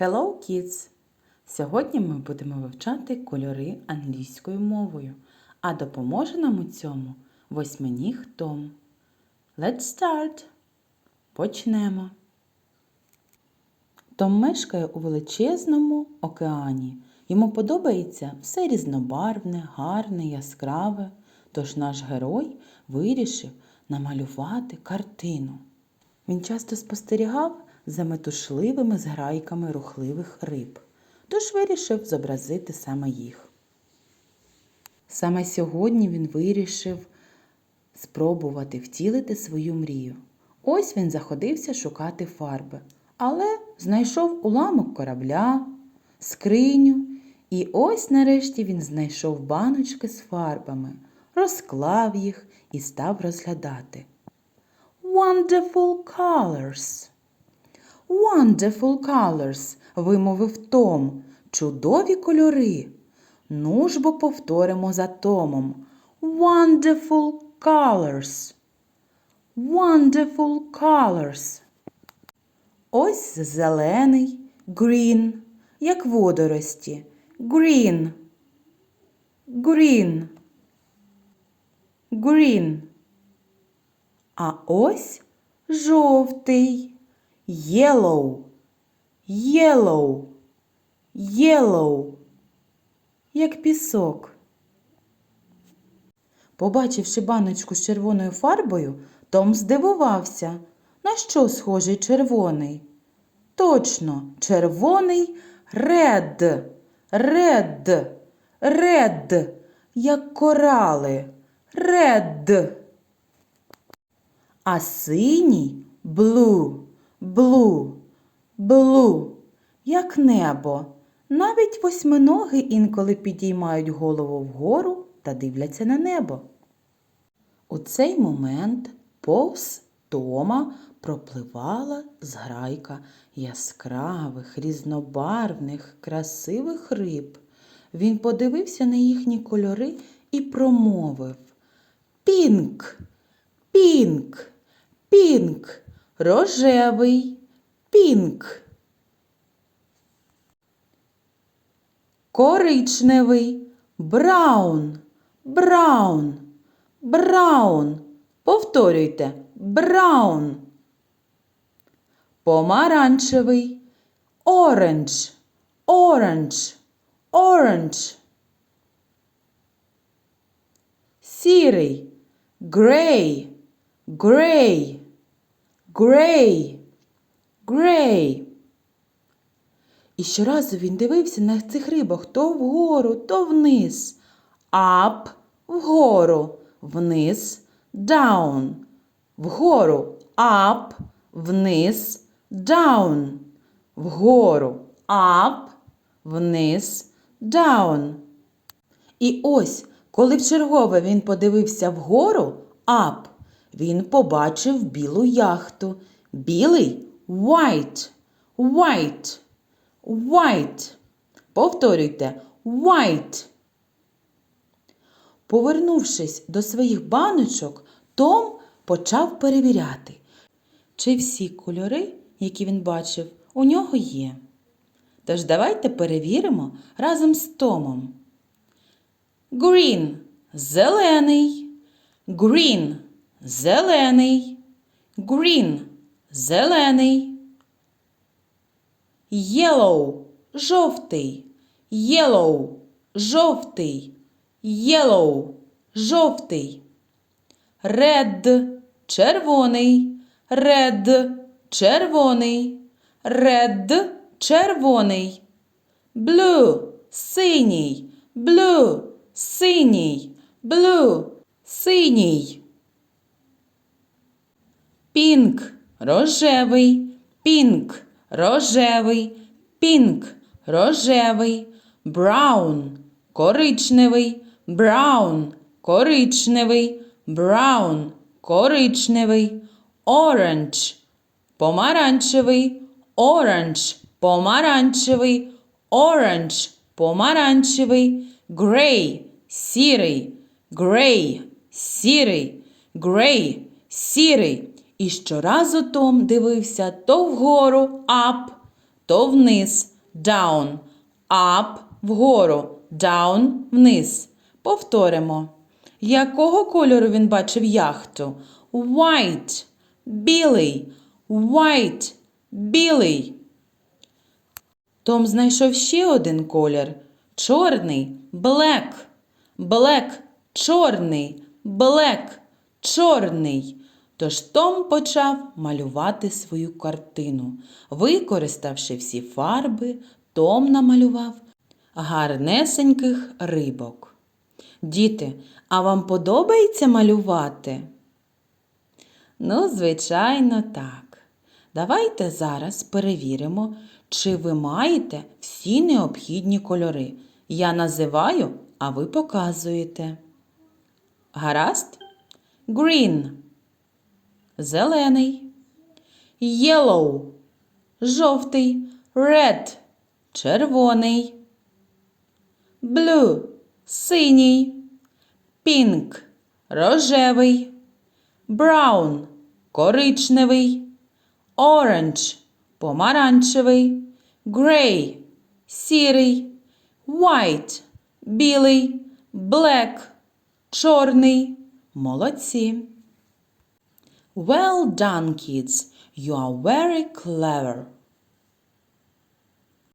Hello, kids! Сьогодні ми будемо вивчати кольори англійською мовою, а допоможе нам у цьому восьминіг Том. Let's start! Почнемо. Том мешкає у величезному океані. Йому подобається все різнобарвне, гарне, яскраве. Тож наш герой вирішив намалювати картину. Він часто спостерігав за метушливими зграйками рухливих риб, тож вирішив зобразити саме їх. Саме сьогодні він вирішив спробувати втілити свою мрію. Ось він заходився шукати фарби, але знайшов уламок корабля, скриню, і ось нарешті він знайшов баночки з фарбами, розклав їх і став розглядати. Wonderful colors. Wonderful colors, вимовив Том. Чудові кольори. Ну ж бо повторимо за Томом. Wonderful colors. Wonderful colors. Ось зелений, green, як водорості. Green. Green. Green. А ось жовтий. Yellow. Yellow. Yellow. Як пісок. Побачивши баночку з червоною фарбою, Том здивувався. На що схожий червоний? Точно, червоний ред. Ред. Ред. Як корали. Ред. А синій блу, блу, блу, як небо. Навіть восьминоги інколи підіймають голову вгору та дивляться на небо. У цей момент повз Тома пропливала зграйка яскравих, різнобарвних, красивих риб. Він подивився на їхні кольори і промовив Пінк, пінк, пінк, рожевий, пінк. Коричневий, браун, браун, браун. Повторюйте. Браун. Помаранчевий, оранж, оранж, оранж. Сірий, грей, грей, грей, грей. І щоразу він дивився на цих рибах то вгору, то вниз. Up – вгору, вниз, down. Вгору up, вниз, down. Вгору up, вниз, down. І ось, коли вчергове він подивився вгору up, він побачив білу яхту. Білий white, white. White. Повторюйте white. Повернувшись до своїх баночок, Том почав перевіряти, чи всі кольори, які він бачив, у нього є. Тож давайте перевіримо разом з Томом. Green – зелений. Green – зелений. Green – зелений. Yellow – жовтий. Yellow – жовтий. Yellow – жовтий. Red – червоний. Red – червоний. Red – червоний. Blue – синій. Blue – синій. Blue – синій. Pink – рожевий. Pink – рожевий, пінк рожевий, браун коричневий, браун коричневий, браун коричневий, оранж помаранчевий, оранж помаранчевий, оранж помаранчевий, грей сірий, грей сірий, грей сірий. І щоразу Том дивився то вгору ап, то вниз down. Up вгору, down вниз. Повторимо. Якого кольору він бачив яхту? White. Білий. White. Білий. Том знайшов ще один колір. Чорний. Black. Black. Чорний. Black. Чорний. Тож Том почав малювати свою картину. Використавши всі фарби, Том намалював гарнесеньких рибок. Діти, а вам подобається малювати? Ну, звичайно, так. Давайте зараз перевіримо, чи ви маєте всі необхідні кольори. Я називаю, а ви показуєте. Гаразд? Green. Зелений. Yellow. Жовтий. Red. Червоний. Blue. Синій. Pink. Рожевий. Brown – коричневий, Orange – помаранчевий, Grey – сірий, White – білий, Black – чорний. Молодці. Well done, kids. You are very clever.